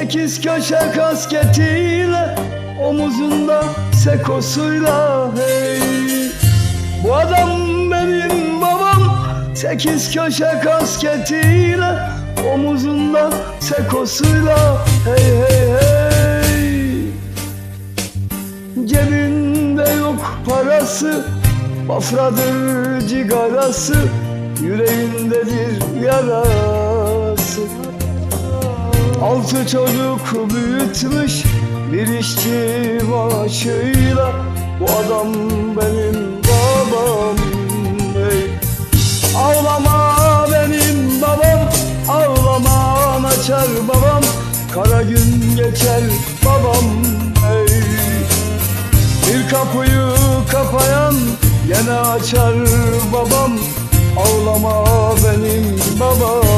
Sekiz köşe kasketiyle Omuzunda sekosuyla hey. Bu adam benim babam Sekiz köşe kasketiyle Omuzunda sekosuyla Hey hey hey. Cebinde yok parası Bafradır cigarası Yüreğindedir yarası Altı çocuk büyütmüş bir işçi maaşıyla Bu adam benim babam hey. Ağlama benim babam Ağlama açar babam Kara gün geçer babam hey. Bir kapıyı kapayan gene açar babam Ağlama benim babam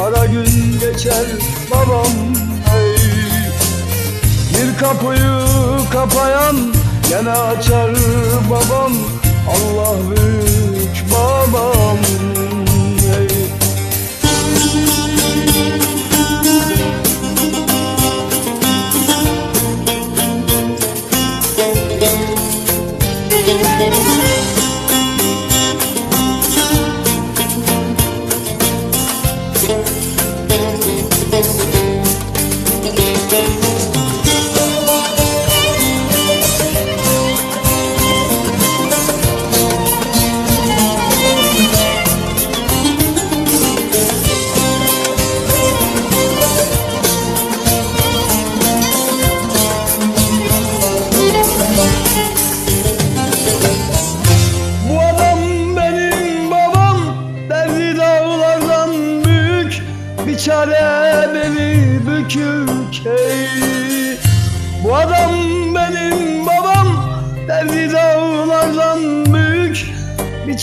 Kara gün geçer babam hey. Bir kapıyı kapayan gene açar babam Allah büyük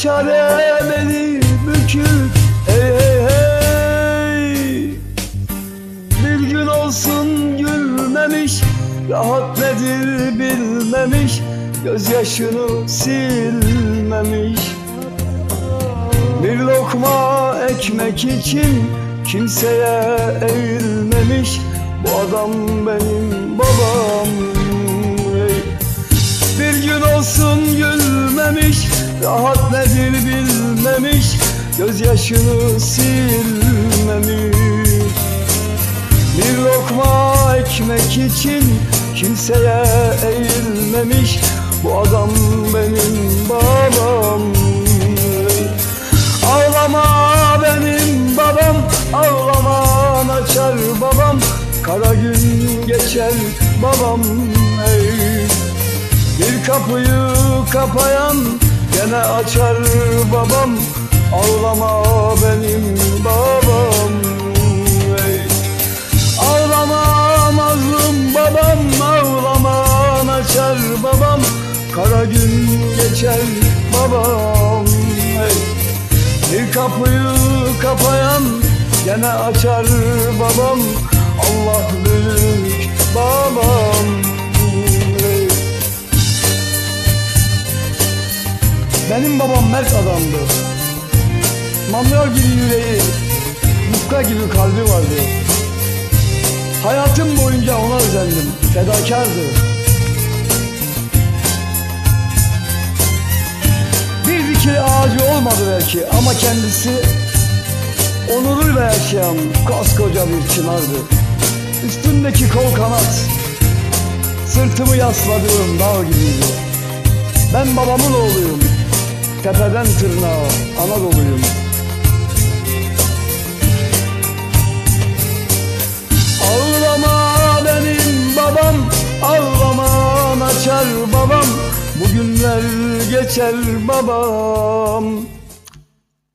çare beni bükük. Hey hey hey. Bir gün olsun gülmemiş Rahat nedir bilmemiş. Gözyaşını silmemiş. Bir lokma ekmek için Kimseye eğilmemiş. Bu adam benim babam. Hey. Bir gün olsun gülmemiş Rahat Gözyaşını silmemiş. Bir lokma ekmek için kimseye eğilmemiş. Bu adam benim babam. Ağlama benim babam Ağlama açar babam. Kara gün geçer babam hey. Bir kapıyı kapayan gene açar babam Ağlama benim babam hey. Ağlama mazlum babam Ağlama açar babam Kara gün geçer babam hey. Bir kapıyı kapayan gene açar babam Allah büyük babam hey. Benim babam mert adamdı Mamyor gibi yüreği Yufka gibi kalbi vardı. Hayatım boyunca ona özendim Fedakardı. Bir dikili ağacı olmadı belki Ama kendisi Onuruyla yaşayan koskoca bir çınardı. Üstündeki kol kanat Sırtımı yasladığım dağ gibiydi. Ben babamın oğluyum Tepeden tırnağa Anadolu'yum Ağlama benim babam Ağlama açar babam. Bugünler geçer babam